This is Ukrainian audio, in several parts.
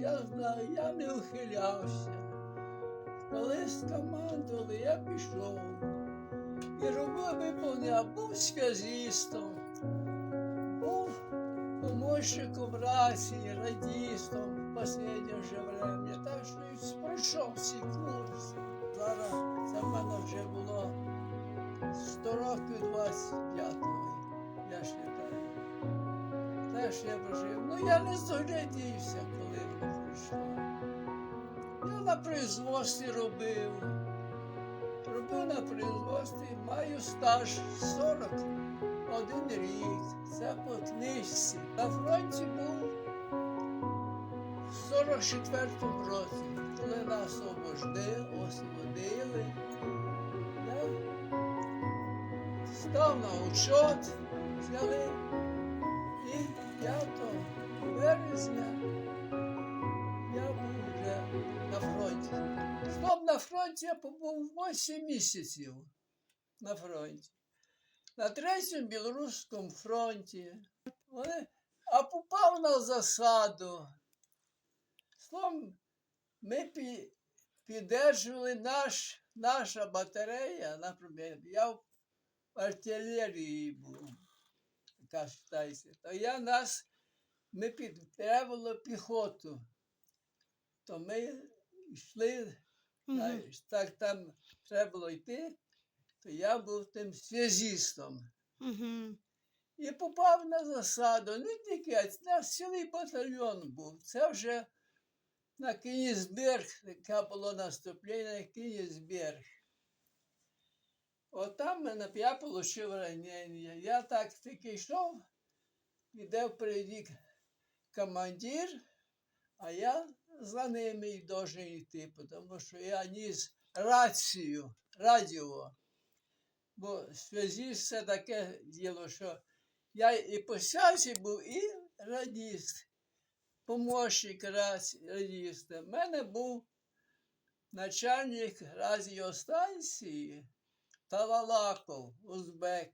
я знаю, я не ухилявся. Коли скомандували, я пішов. І робив виповняв, був связістом, був помощником рації, радістом в останнє вже время. Так що пройшов всі курси. Зараз це мене вже було 100 років 25-го, я вважаю. Теж я прожив. Ну я не здоглядівся, коли воно прийшло. Я на производстві робив. Робив на производстві, маю стаж 41 рік. Це по книжці. На фронті був в 44-му році, коли нас освободили, освободили. Став на учет, взяли. І 5 березня я був вже на фронті. Знов на фронті я побув 8 місяців на фронті. На третьому білоруському фронті. Вони, а попав на засаду. Словом, ми пі, піддержували наш, наша батарея, наприклад, я в артилерії був яка вважається, то я нас, ми підтримували піхоту. То ми йшли, знаєш, так там треба було йти, то я був тим зв'язістом. Угу. І попав на засаду. Не тільки, а наш цілий батальйон був. Це вже на Кінізберг, яке було наступлення на Кінізберг. От там мене я отримав ранення. Я так тільки йшов, іде впереді командир, а я за ними й должен йти, тому що я ніс рацію, радіо. Бо в зв'язі це таке діло, що я і по сясі був, і радіст, помощник радіста. У мене був начальник радіостанції. Талалаков, узбек,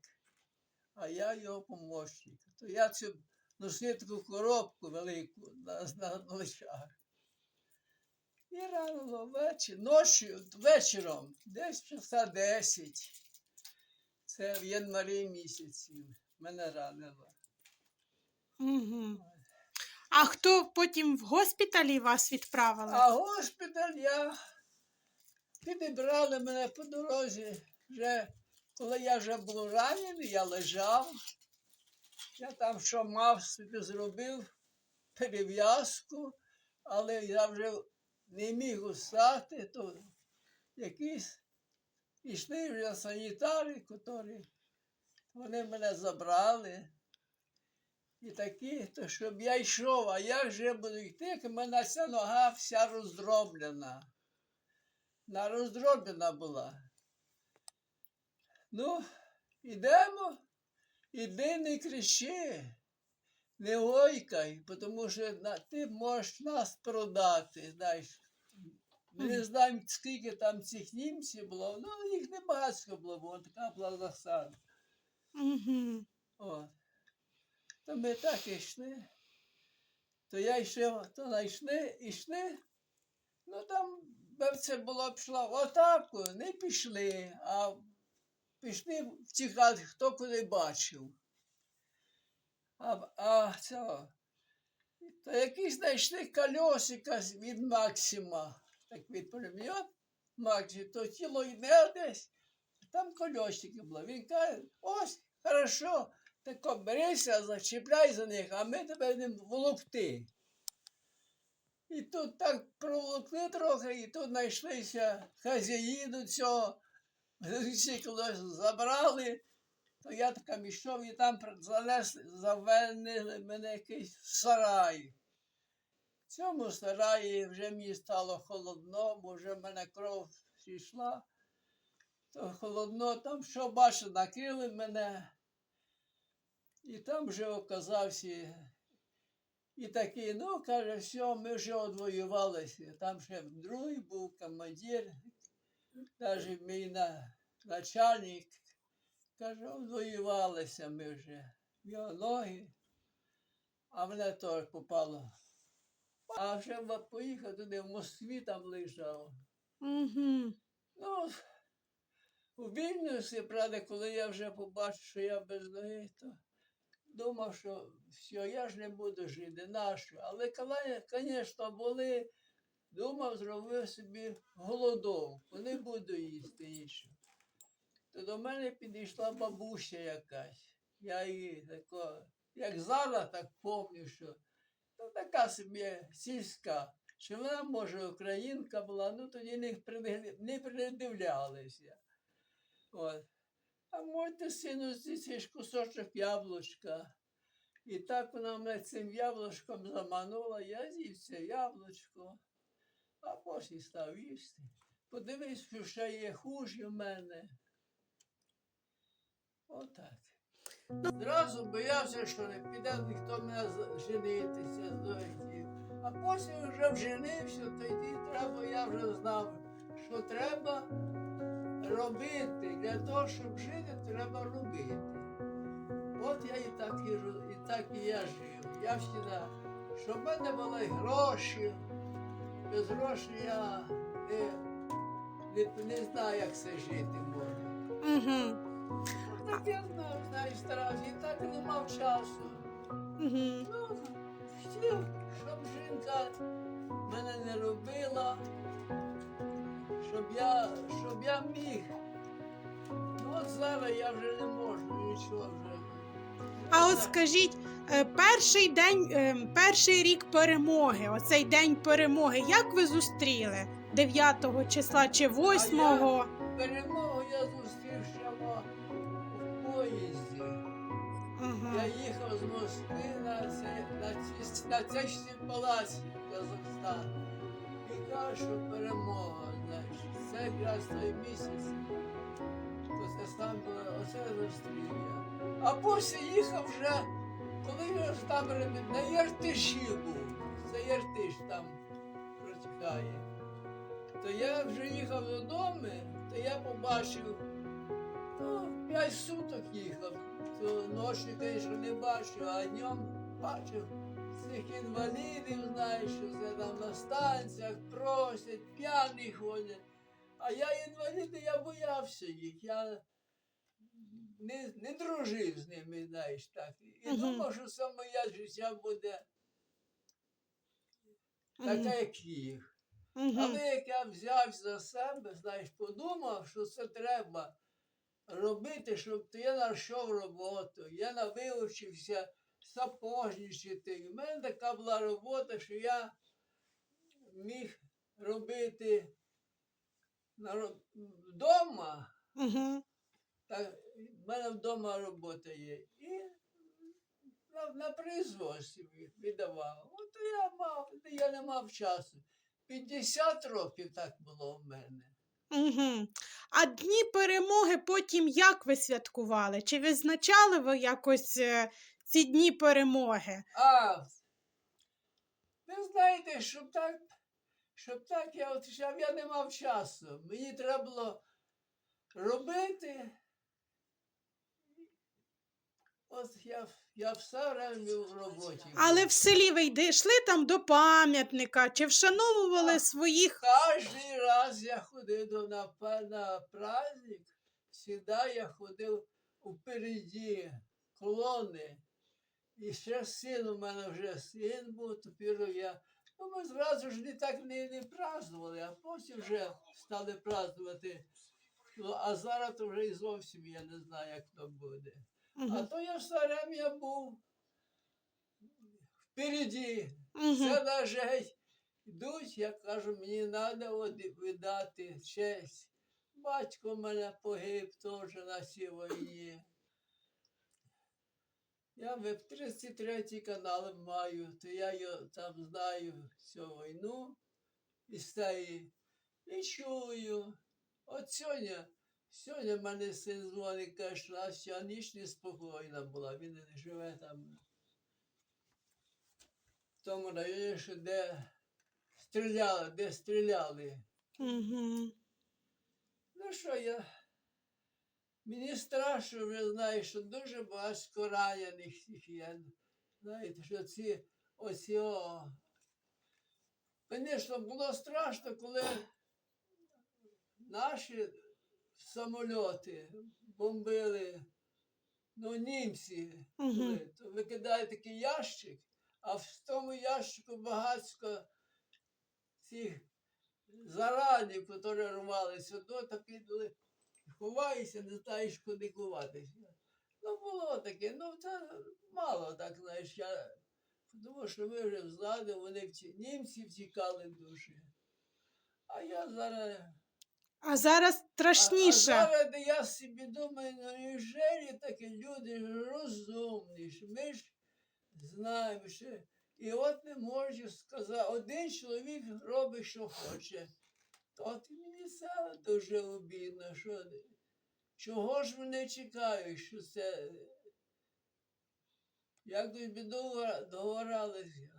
а я його помощник. То я цю носив таку коробку велику на, на плечах. І рано вечір, ночі, вечором, десь часа 10. Це в январі місяці мене ранило. Угу. А хто потім в госпіталі вас відправили? А госпіталь я підібрали мене по дорозі. Вже, коли я вже був ранений, я лежав. Я там що мав собі зробив перев'язку, але я вже не міг устати, то якісь пішли вже санітари, які вони мене забрали. І такі, то щоб я йшов, а як же буду йти, як в мене ця нога вся роздроблена. На роздроблена була. Ну, ідемо, іди не кричи, не гойкай, тому що ти можеш нас продати. Знаєш. Ми не знаємо, скільки там цих німців було, ну їх не багатько було, бо така була засада. От. То ми так йшли. То я йшов, то знайшли, йшли. Ну там би це було пішло в атаку, не пішли, а пішли втікати, хто куди бачив. А, а цього. То якісь знайшли кольосика від Максима. Так від пулемет Максим, то тіло йде десь, там кольосики було. Він каже, ось, хорошо, тако берися, зачіпляй за них, а ми тебе будемо волокти. І тут так проволокли трохи, і тут знайшлися хазяїну цього, всі колись забрали, то я така мішов і там занесли, завели мене якийсь сарай. В цьому сараї вже мені стало холодно, бо вже в мене кров пішла. То холодно, там що бачу, накрили мене. І там вже оказався. І такий, ну, каже, все, ми вже одвоювалися. Там ще другий був командир, навіть мій на, начальник. Каже, одвоювалися ми вже. Його ноги, а мене теж попало А вже поїхав туди, в Москві там лежав. Угу. Ну, у Вільнюсі, правда, коли я вже побачив, що я без ноги, то думав, що все, я ж не буду жити, нащо. Але коли, звісно, були, думав, зробив собі голодовку, не буду їсти нічого. То до мене підійшла бабуся якась. Я її тако, як зараз, так пам'ятаю, що ну, така собі сільська. Що вона, може, українка була, ну тоді не, не придивлялися. От. А можете сину ж кусочок яблучка. І так вона мене цим яблучком заманула, я з'їв це яблучко, а потім став їсти. Подивись, що ще є хужі в мене. Отак. Зразу боявся, що не піде ніхто мене женитися з дочкою. А потім вже вженився, тоді треба, я вже знав, що треба робити. Для того, щоб жити, треба робити. От я і так і, і так і я жив. Я завжди, щоб в мене були гроші. Без грошей я не, не, не знаю, як це жити можна. Угу. Так я знав, знаєш, старався, і так не мав часу. Угу. Ну, хотів, щоб жінка мене не робила, щоб я, щоб я міг. Ну от зараз я вже не можу нічого вже. А от скажіть, е, перший день, е, перший рік перемоги, оцей день перемоги, як ви зустріли? 9 числа чи 8? Перемогу я зустрів ще в поїзді. Ага. Я їхав з Москви на, на, ці, на цей палац в Казахстан. І кажу, що перемога, знаєш, це якраз той місяць. Оце сам було, оце зустрів. А потім їхав вже, коли я ж там на Єртиші був. Це Єртиш там протікає. То я вже їхав додому, то я побачив, ну, п'ять суток їхав. То ночі, звісно, не бачив, а днем бачив цих інвалідів, знаєш, що це там на станціях просять, п'яні ходять. А я інваліди, я боявся їх. Я не, не дружив з ними, знаєш, так. І Мгм. думав, що це моє життя буде таке, як їх. Мгм. Але як я взяв за себе, знаєш, подумав, що це треба робити, щоб я знайшов роботу, я навивчився сапожничати. У мене така була робота, що я міг робити вдома, Мгм. так, в мене вдома робота є. І на, на производстві віддавав. От я мав, я не мав часу. 50 років так було в мене. Угу. А дні перемоги потім як ви святкували? Чи визначали ви якось е, ці дні перемоги? А, ви знаєте, щоб так, щоб так я от щоб я не мав часу. Мені треба було робити. От я, я все время в роботі. був. Але в селі ви йди- йшли там до пам'ятника, чи вшановували Так. своїх. Кожний раз я ходив до на, па- на праздник, завжди я ходив упереді колони. І ще син у мене вже син був, тепер я. Ну, ми зразу ж не так не, не празднували, а потім вже стали празднувати. Ну, а зараз то вже і зовсім я не знаю, як то буде. А Угу. то я все время був впереді. Угу. Це навіть геть йдуть, я кажу, мені треба видати честь. Батько мене погиб теж на цій війні. Я в 33 канал маю, то я його там знаю всю війну і стає. І чую. От сьогодні, сьогодні в мене син дзвонить, каже, що а вся ніч неспокійна була, він не живе там в тому районі, що де стріляли, де стріляли. Угу. Ну що я. Мені страшно, вже знаєш, що дуже багато ранених є. Знаєте, що ці оці о, Звісно, було страшно, коли наші самольоти бомбили, ну, німці, були, то викидає такий ящик, а в тому ящику багатсько цих зарадів, які рвалися, ну, такі ховаєшся, не знаєш, куди ховатися. Ну, було таке, ну це мало так, знаєш, я тому що ми вже знали, вони вті... німці втікали дуже. А я зараз. А зараз А, а страшніше. зараз я собі думаю, ну неужели такі люди розумні, ж ми ж знаємо, що. І от не можу сказати, один чоловік робить, що хоче. От ти мені стало дуже обідно, що чого ж мене чекають, що це якось би договорилися.